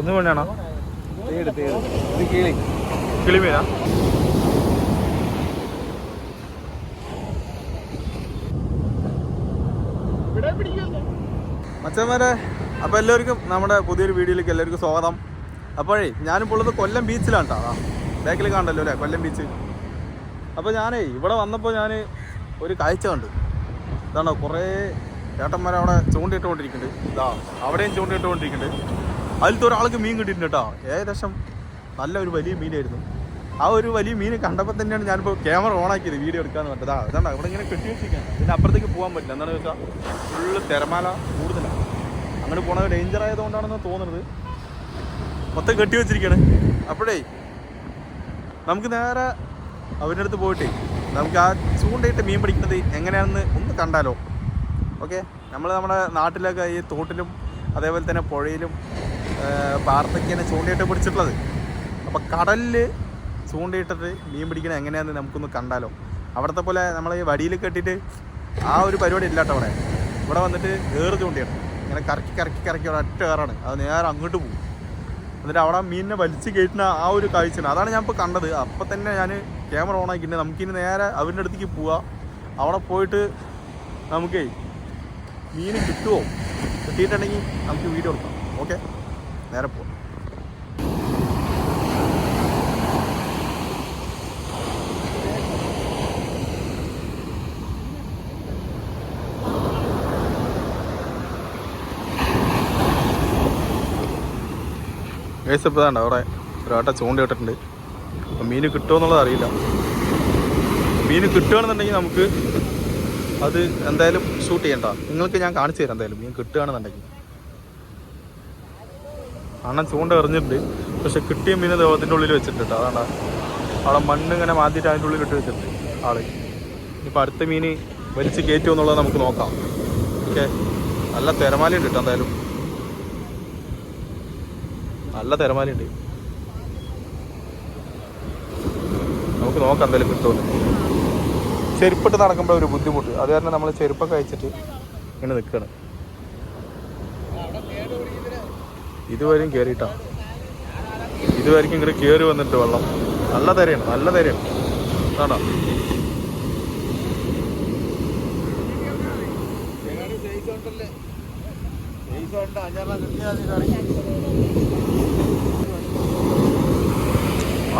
എന്ത് വേണ്ടാണോ കിളി. കിളിമീനാ? മച്ചന്മാരെ അപ്പോൾ എല്ലാവർക്കും നമ്മുടെ പുതിയൊരു വീഡിയോയിലേക്ക് എല്ലാവർക്കും സ്വാഗതം. അപ്പോഴേ ഞാനിപ്പോൾ ഉള്ളത് കൊല്ലം ബീച്ചിലാണ് കേട്ടോ ബാക്കിൽ കാണണ്ടല്ലോ അല്ലേ? കൊല്ലം ബീച്ച്. അപ്പോൾ ഞാനേ ഇവിടെ വന്നപ്പോൾ ഞാൻ ഒരു കാഴ്ച കണ്ടു. ഇതാണോ കുറേ ചേട്ടന്മാർ അവിടെ ചൂണ്ടിട്ടുകൊണ്ടിരിക്കുന്നുണ്ട്. ഇതാ അവിടെയും ചൂണ്ടിട്ടുകൊണ്ടിരിക്കുന്നുണ്ട്. അതിലത്തെ ഒരാൾക്ക് മീൻ കിട്ടിയിട്ടുണ്ട് കേട്ടോ. ഏകദേശം നല്ല ഒരു വലിയ മീനായിരുന്നു. ആ ഒരു വലിയ മീൻ കണ്ടപ്പോൾ തന്നെയാണ് ഞാനിപ്പോൾ ക്യാമറ ഓൺ ആക്കിയത് വീഡിയോ എടുക്കാന്ന് പറഞ്ഞത്. അതാണ് അവിടെ ഇങ്ങനെ കെട്ടി വെച്ചിരിക്കുകയാണ്. പിന്നെ അപ്പുറത്തേക്ക് പോകാൻ പറ്റില്ല. എന്താണെന്ന് വെച്ചാൽ ഫുള്ള് തിരമാല കൂടുതലാണ് അങ്ങനെ പോണത് ഡേഞ്ചർ ആയതുകൊണ്ടാണെന്ന് തോന്നുന്നത് മൊത്തം കെട്ടി വെച്ചിരിക്കുകയാണ്. അപ്പോഴേ നമുക്ക് നേരെ അവരുടെ അടുത്ത് പോയിട്ട് നമുക്ക് ആ ചൂണ്ടയിട്ട് മീൻ പിടിക്കുന്നത് എങ്ങനെയാണെന്ന് ഒന്ന് കണ്ടാലോ? ഓക്കെ നമ്മൾ നമ്മുടെ നാട്ടിലൊക്കെ ഈ തോട്ടിലും അതേപോലെ തന്നെ പുഴയിലും പാർത്തക്കാണ് ചൂണ്ടയിട്ട് പിടിച്ചിട്ടുള്ളത്. അപ്പോൾ കടലിൽ ചൂണ്ടയിട്ടിട്ട് മീൻ പിടിക്കണത് എങ്ങനെയാണെന്ന് നമുക്കൊന്ന് കണ്ടാലോ. അവിടുത്തെ പോലെ നമ്മൾ ഈ വടിയിൽ കെട്ടിയിട്ട് ആ ഒരു പരിപാടി ഇല്ലാട്ടോ അവിടെ. ഇവിടെ വന്നിട്ട് ഏറ് ചൂണ്ടയാണ് ഇങ്ങനെ കറക്കി കറക്കി കറക്കി ഒരൊറ്റ ഏറാണ്. അത് നേരെ അങ്ങോട്ട് പോകും. എന്നിട്ട് അവിടെ മീനിനെ വലിച്ച് കയറ്റുന്ന ആ ഒരു കാഴ്ചയാണ്. അതാണ് ഞാൻ ഇപ്പോൾ കണ്ടത്. അപ്പം തന്നെ ഞാൻ ക്യാമറ ഓൺ ആക്കിയിട്ട് നമുക്കിനി നേരെ അവരുടെ അടുത്തേക്ക് പോവാം. അവിടെ പോയിട്ട് നമുക്കേ മീൻ കിട്ടുമോ കിട്ടിയിട്ടുണ്ടെങ്കിൽ നമുക്ക് വീഡിയോ എടുക്കാം. ഓക്കെ? നേരെ ഇപ്പോൾ ഇതാണ്ട്? അവിടെ ഒരാട്ട ചൂണ്ട ഇട്ടിട്ടുണ്ട്. അപ്പം മീൻ കിട്ടുമോ എന്നുള്ളത് അറിയില്ല. മീൻ കിട്ടുകയാണെന്നുണ്ടെങ്കിൽ നമുക്ക് അത് എന്തായാലും ഷൂട്ട് ചെയ്യണ്ട. നിങ്ങൾക്ക് ഞാൻ കാണിച്ചു തരാം എന്തായാലും മീൻ കിട്ടുകയാണെന്നുണ്ടെങ്കിൽ. അണ്ണൻ ചൂണ്ട എറിഞ്ഞിട്ടുണ്ട്. പക്ഷെ കിട്ടിയ മീൻ ദേവത്തിന്റെ ഉള്ളിൽ വെച്ചിട്ടുണ്ട്. അതാണ് അവിടെ മണ്ണ് ഇങ്ങനെ മാറ്റിയിട്ട് അതിന്റെ ഉള്ളിൽ ഇട്ട് വെച്ചിട്ടുണ്ട് ആൾ. ഇനിയിപ്പോൾ അടുത്ത മീൻ വലിച്ച് കയറ്റുമോ എന്നുള്ളത് നമുക്ക് നോക്കാം. ഓക്കെ. നല്ല തിരമാലയുണ്ട് കേട്ടോ എന്തായാലും. നല്ല തിരമാലയുണ്ട്. നമുക്ക് നോക്കാം എന്തായാലും കിട്ടുമല്ലോ ചെരുപ്പിട്ട് നടക്കുമ്പോൾ ഒരു ബുദ്ധിമുട്ട്. അത് കാരണം നമ്മൾ ചെരുപ്പൊക്കെ അയച്ചിട്ട് ഇങ്ങനെ നിൽക്കുകയാണ് ഇതുവരെയും കയറിയിട്ടാ ഇതുവരെയും ഇങ്ങനെ കയറി വന്നിട്ട് വെള്ളം. നല്ല തിരയാണ് നല്ല തിരയാണ് ആണോ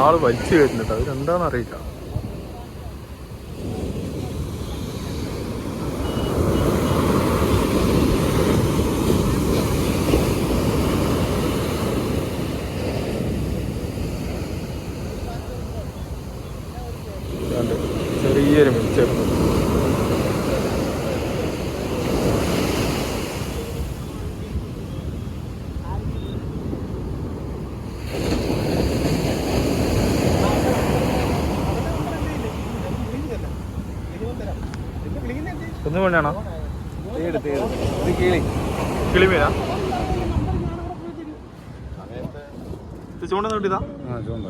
ആൾ വലിച്ചു കയറ്റുന്നുണ്ട്. അവരെന്താണെന്ന് അറിയില്ല ഇതാണ്ട് ചെറിയൊരു മീൻ ചെറുത് ഇത് കിളി. കിളിമീനാ? ഇത് ചൂണ്ട നോട്ടിതാ ചൂണ്ട.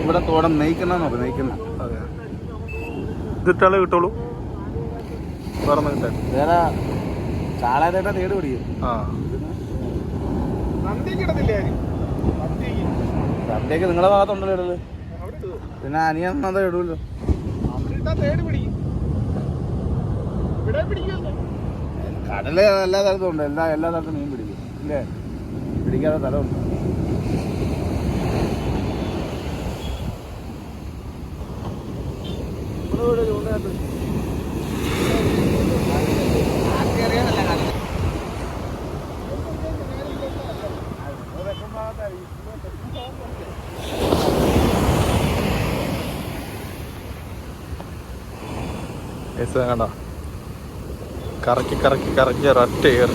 ഇവിടെ തോടം നെയ്ക്കുന്ന നോക്ക് നെയ്ക്കുന്ന. അതെ ഇതിട്ടാലേ കിട്ടുള്ളൂ? വേറെ ഒന്നും കിട്ടാൻ വേറെ ചാളാതേട്ടാ തേട് പിടിക്കും. ആ. സദ്യക്ക് നിങ്ങളെ ഭാഗത്തുണ്ടല്ലോ ഇടൽ. പിന്നെ അനിയൻ അതാ ഇടൂല്ലോ? കടൽ എല്ലാ സ്ഥലത്തും ഉണ്ട്. എല്ലാ എല്ലാ സ്ഥലത്തും മീൻ പിടിക്കും. ഇല്ലേ? പിടിക്കാത്ത സ്ഥലമുണ്ട്. വേണ്ട കറക്കി കറക്കി കറക്കി ഒരൊറ്റ ചെയ്യാറ്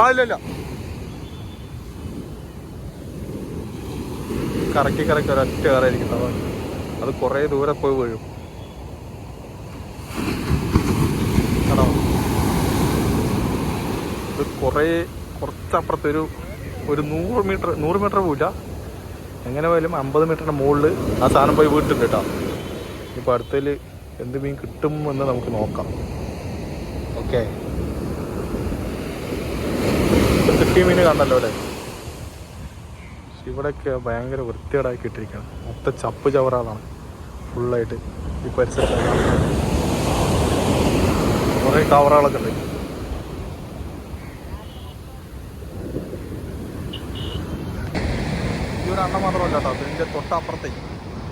ആ ഇല്ല കറക്കി കറക്കി ഒരൊറ്റ കയറായിരിക്കും അത് കുറേ ദൂരെ പോയി വീഴും. കേട്ടോ ഇത് കുറേ കുറച്ചപ്പുറത്തൊരു ഒരു ഒരു നൂറ് മീറ്റർ നൂറ് മീറ്റർ പോയില്ല എങ്ങനെ പോയാലും അമ്പത് മീറ്ററിന്റെ മുകളിൽ ആ സാധനം പോയി വീട്ടിട്ടുണ്ട് കേട്ടോ. ഇപ്പോൾ അടുത്തതിൽ എന്ത് മീൻ കിട്ടും എന്ന് നമുക്ക് നോക്കാം. ഓക്കെ കിട്ടിയ മീൻ കണ്ടല്ലോ അല്ലേ? ഇവിടെയൊക്കെ ഭയങ്കര വൃത്തികേടാക്കി ഇട്ടിരിക്കണം മൊത്തം ചപ്പ് ചവറാളാണ് ഫുള്ളായിട്ട് ഈ പരിസരത്ത്. കുറേ കവറുകളൊക്കെ ഉണ്ട്. ഈ ഒരു അണ്ണ മാത്രമല്ല കേട്ടോ. അതിന്റെ തൊട്ടപ്പുറത്തെ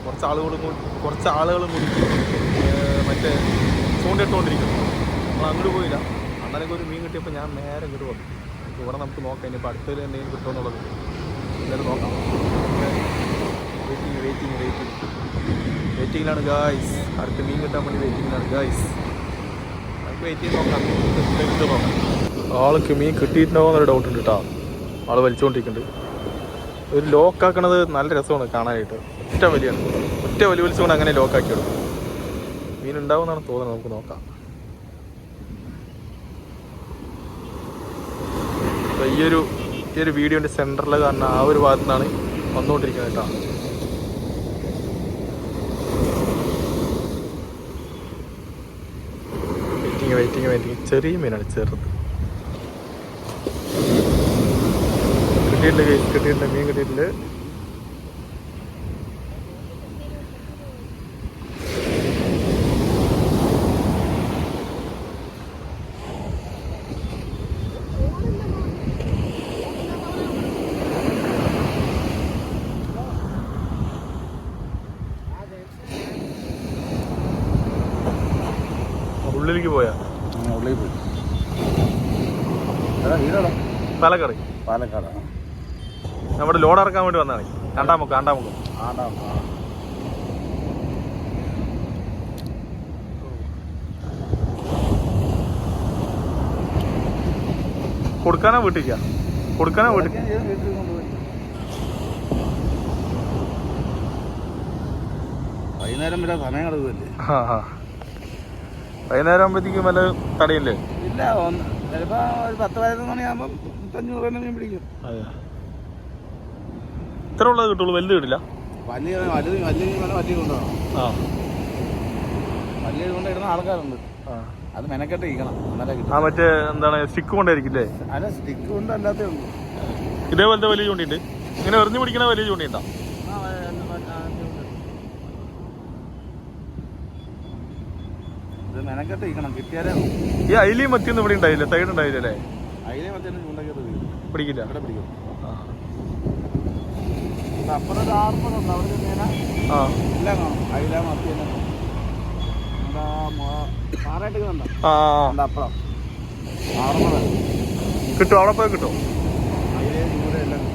കുറച്ച് ആളുകളും കൂടി കുറച്ച് ആളുകളും കൂടി മറ്റേ ചൂണ്ടിട്ടുകൊണ്ടിരിക്കുന്നു. നമ്മൾ അങ്ങോട്ട് പോയില്ല. അന്നേരം ഒരു മീൻ കിട്ടിയപ്പോൾ ഞാൻ നേരെ ഇങ്ങോട്ട് വന്നു. ഇവിടെ നമുക്ക് നോക്കാം. ഇനിയിപ്പോൾ അടുത്തതിൽ എന്തെങ്കിലും കിട്ടുമെന്നുള്ളത് എന്തായാലും നോക്കാം. വെയിറ്റിംഗ് വെയിറ്റിംഗ് വെയിറ്റിംഗ് വെയിറ്റിങ്ങിലാണ് ഗായ്സ് അടുത്ത മീൻ കിട്ടാൻ വേണ്ടി വെയിറ്റിങ്ങിലാണ് ഗായ്സ് നമുക്ക് വെയിറ്റ് ചെയ്ത് നോക്കാം. ആൾക്ക് മീൻ കിട്ടിയിട്ടുണ്ടോ എന്നൊരു ഡൗട്ട് ഉണ്ട് കേട്ടോ ആൾ വലിച്ചുകൊണ്ടിരിക്കുന്നുണ്ട് ഒരു ലോക്കാക്കണത് നല്ല രസമാണ് കാണാനായിട്ട്. ഒറ്റ വലിയാണ് ഒറ്റ വലി വലിച്ചുകൊണ്ട് അങ്ങനെ ലോക്കാക്കി എടുക്കും. മീൻ ഉണ്ടാവുമെന്നാണ് തോന്നുന്നത്. നമുക്ക് നോക്കാം. ഈ ഒരു ഈ ഒരു വീഡിയോന്റെ സെന്ററിൽ കാരണം ആ ഒരു ഭാഗത്തു നിന്നാണ് വന്നുകൊണ്ടിരിക്കുന്നത് കേട്ടോ. വെയിറ്റിംഗ് വെയിറ്റിംഗ് വെയിറ്റിംഗ് ചെറിയ മീനാണ് ചെറുത്. കിട്ടിയിട്ടുണ്ട് കിട്ടിയിട്ടുണ്ട് മീൻ കിട്ടിയിട്ടുണ്ട് ഉള്ളിലേക്ക് പോയാ? പോയി. പാലക്കാട്. പാലക്കാടാണ് നമ്മുടെ ലോഡ് ഇറക്കാൻ വേണ്ടി വന്നതാണ്. കണ്ടാമുക്ക് കണ്ടാമുക്ക് ആടാ ആ. കൊടുക്കാനാ വീട്ടിക്ക കൊടുക്കാനാ വീട്ടിൽ. വൈകുന്നേരം വരെ സമയം കിടക്കുമല്ലേ വൈകുന്നേരം ആകുമ്പോഴത്തേക്കും വല്ല തടയില്ലേ ഇല്ല ഒന്ന് ചിലപ്പോ ഒരു പത്ത് പതിനൊന്ന് മണിയാകുമ്പോ മീൻ പിടിക്കും. അതെ. ഇത്ര ഉള്ളത് കിട്ടുള്ളൂ വലുത് കിട്ടില്ല. വലിയ വലുത് വലിയ വലിയ കൊണ്ടാണ് ആ. വലിയ കൊണ്ട് ഇടുന്ന ആൾക്കാരുണ്ട്. അത് മെനക്കെട്ട് ഇരിക്കണം. ആ മറ്റേ എന്താണ് സ്റ്റിക്ക് കൊണ്ടായിരിക്കില്ലേ അല്ല സ്റ്റിക്ക് കൊണ്ട് അല്ലാത്തേ ഉള്ളൂ. ഇതേപോലത്തെ വലിയ ചൂണ്ടിണ്ട് ഇങ്ങനെ എറിഞ്ഞു പിടിക്കണ വലിയ. ഇത് മെനക്കെട്ട് ഇരിക്കണം. കിട്ടിയാലേ ഈ അയിലിയും മത്തിയൊന്നും ഇവിടെ ഉണ്ടായില്ല? സൈഡ് ഉണ്ടായില്ലേ അല്ലേ? അതിനെ മറ്റേ ചൂണ്ടക്കത്ത് പിടിക്കില്ല. ഇവിടെ പിടിക്കും. അപ്പുറം ഒരു ആറുമുണ്ട് അവിടെ മേന ആ. എല്ലാം കാണും. അയില മത്തി എല്ലാം കാണും. നമ്മുടെ ആ കണ്ടോ ആ. അപ്പുറം? കിട്ടും അവിടെ പോയി കിട്ടും അയിലേ ചൂര എല്ലാം കാണും.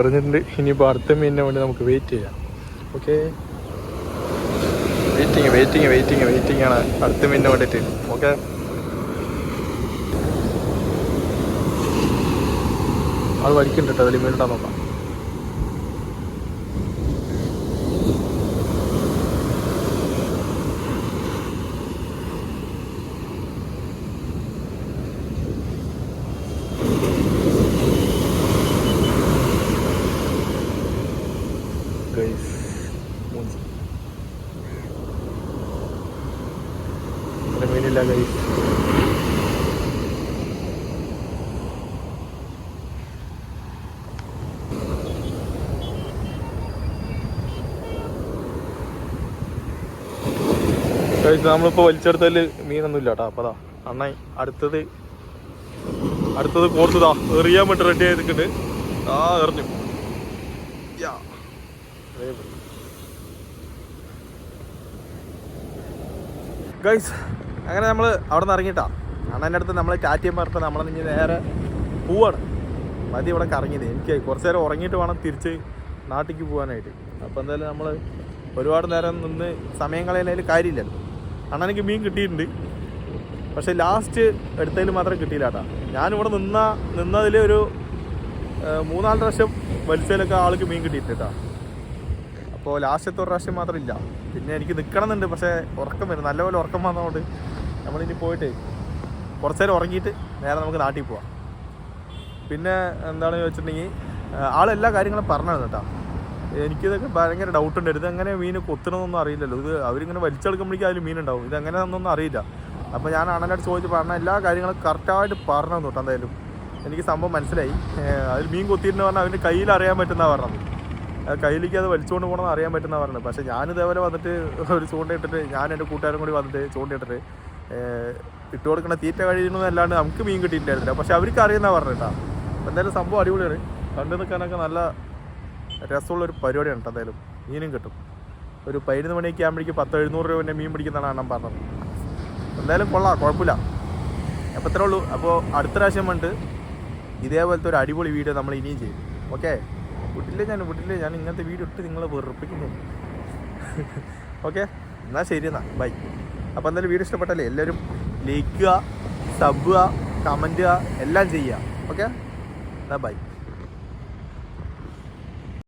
എറിഞ്ഞിട്ടുണ്ട്. ഇനിയിപ്പോൾ അടുത്ത മീനിനെ വേണ്ടി നമുക്ക് വെയിറ്റ് ചെയ്യാം. Okay waiting waiting waiting waiting ആണ് അടുത്ത മീനിന് വേണ്ടിയിട്ട് ഓക്കെ അത് വലിക്കുന്നുണ്ട് കേട്ടോ അതിൽ മീനിട്ടാൻ നോക്കാം ഗൈസ് മീനില്ല ഗൈസ് ഗൈസ് നമ്മളിപ്പോൾ വലിച്ചെടുത്തതിൽ മീനൊന്നും ഇല്ല കേട്ടോ. അപ്പതാ അണ്ണ അടുത്തത് അടുത്തത് കോർത്തതാ എറിയാൻ വേണ്ടി റെഡി ആയിരിക്കുന്നുണ്ട് ആ എറിഞ്ഞു. ഗൈസ് അങ്ങനെ നമ്മൾ അവിടെ നിന്ന് ഇറങ്ങിയിട്ടാ. അണ്ണന്റെ അടുത്ത് നമ്മൾ ടാറ്റയും പറഞ്ഞിട്ട് നമ്മളെ ഇനി നേരെ പോവാണ്. മതി ഇവിടെ കറങ്ങിയത് എനിക്ക് കുറച്ച് നേരം ഉറങ്ങിയിട്ട് വേണം തിരിച്ച് നാട്ടിലേക്ക് പോകാനായിട്ട് അപ്പോൾ എന്തായാലും നമ്മൾ ഒരുപാട് നേരം നിന്ന് സമയം കളയുന്നതിൽ കാര്യമില്ലല്ലോ. അണ്ണനെനിക്ക് മീൻ കിട്ടിയിട്ടുണ്ട്. പക്ഷേ ലാസ്റ്റ് എടുത്തതിൽ മാത്രം കിട്ടിയില്ല കേട്ടോ. ഞാനിവിടെ നിന്ന നിന്നതിൽ ഒരു മൂന്നാൽ പ്രാവശ്യം വലിച്ചതിലൊക്കെ ആൾക്ക് മീൻ കിട്ടിയിട്ടുണ്ട് കേട്ടോ. അപ്പോൾ ലാസ്റ്റ് ഒരു പ്രാവശ്യം മാത്രം ഇല്ല. പിന്നെ എനിക്ക് നിൽക്കണമെന്നുണ്ട് പക്ഷേ ഉറക്കം വരും. നല്ലപോലെ ഉറക്കം വന്നതുകൊണ്ട് നമ്മളിനി പോയിട്ട് കുറച്ച് നേരം ഉറങ്ങിയിട്ട് നേരെ നമുക്ക് നാട്ടിൽ പോവാം. പിന്നെ എന്താണെന്ന് ചോദിച്ചിട്ടുണ്ടെങ്കിൽ ആളെല്ലാ കാര്യങ്ങളും പറഞ്ഞത് കേട്ടോ. എനിക്കിതൊക്കെ ഭയങ്കര ഡൗട്ട് ഉണ്ട്. ഇത് എങ്ങനെ മീൻ കൊത്തണമെന്നൊന്നും അറിയില്ലല്ലോ. ഇത് അവരിങ്ങനെ വലിച്ചെടുക്കുമ്പോഴേക്കും അതിൽ മീനുണ്ടാവും ഇത് എങ്ങനെയാണെന്നൊന്നും അറിയില്ല. അപ്പോൾ ഞാൻ അണ്ണനോട് ചോദിച്ച് പറഞ്ഞ എല്ലാ കാര്യങ്ങളും കറക്റ്റായിട്ട് പറഞ്ഞു തൊട്ട് എന്തായാലും. എനിക്ക് സംഭവം മനസ്സിലായി. അതിൽ മീൻ കൊത്തിയിരുന്നു പറഞ്ഞാൽ അവന്റെ കയ്യിൽ അറിയാൻ പറ്റുന്ന പറഞ്ഞത്. കയ്യിലേക്ക് അത് വലിച്ചുകൊണ്ട് പോകണമെന്ന് അറിയാൻ പറ്റുന്ന പറഞ്ഞത്. പക്ഷേ ഞാൻ ഇതേപോലെ വന്നിട്ട് ഒരു ചൂണ്ടയിട്ടിട്ട് ഞാൻ എന്റെ കൂട്ടുകാരും കൂടി വന്നിട്ട് ചൂണ്ടയിട്ടിട്ട് ഇട്ട് കൊടുക്കണ തീറ്റ കഴിയുന്നതല്ലാണ്ട് നമുക്ക് മീൻ കിട്ടിയിട്ടുണ്ടായിരുന്നില്ല പക്ഷെ അവർക്ക് അറിയുന്ന പറഞ്ഞിട്ടാ എന്തായാലും സംഭവം അടിപൊളിയാണ്. കണ്ടു നിൽക്കാനൊക്കെ നല്ല രസമുള്ള ഒരു പരിപാടിയാണ് കേട്ടോ എന്തായാലും. മീനും കിട്ടും. ഒരു പതിനൊന്ന് മണിയൊക്കെ ആകുമ്പോഴേക്ക് പത്ത് എഴുന്നൂറ് രൂപ മീൻ പിടിക്കുന്നതാണ് അണ്ണൻ പറഞ്ഞത്. എന്തായാലും കൊള്ളാം കുഴപ്പമില്ല. അപ്പോൾ ഇത്രേ ഉള്ളൂ. അപ്പോൾ അടുത്ത പ്രാവശ്യം വന്നിട്ട് ഇതേപോലത്തെ ഒരു അടിപൊളി വീഡിയോ നമ്മൾ ഇനിയും ചെയ്യും. ഓക്കെ? വിട്ടില്ലേ ഞാൻ? വിട്ടില്ലേ? ഞാൻ ഇങ്ങനത്തെ വീഡിയോ ഇട്ട് നിങ്ങളെ വെറുപ്പിക്കുന്നു. ഓക്കെ? എന്നാൽ ശരി എന്നാൽ ബൈ. അപ്പോൾ എന്തായാലും വീഡിയോ ഇഷ്ടപ്പെട്ടല്ലേ എല്ലാവരും ലൈക്കുക സബ് കമന്റ് എല്ലാം ചെയ്യുക. Okay bye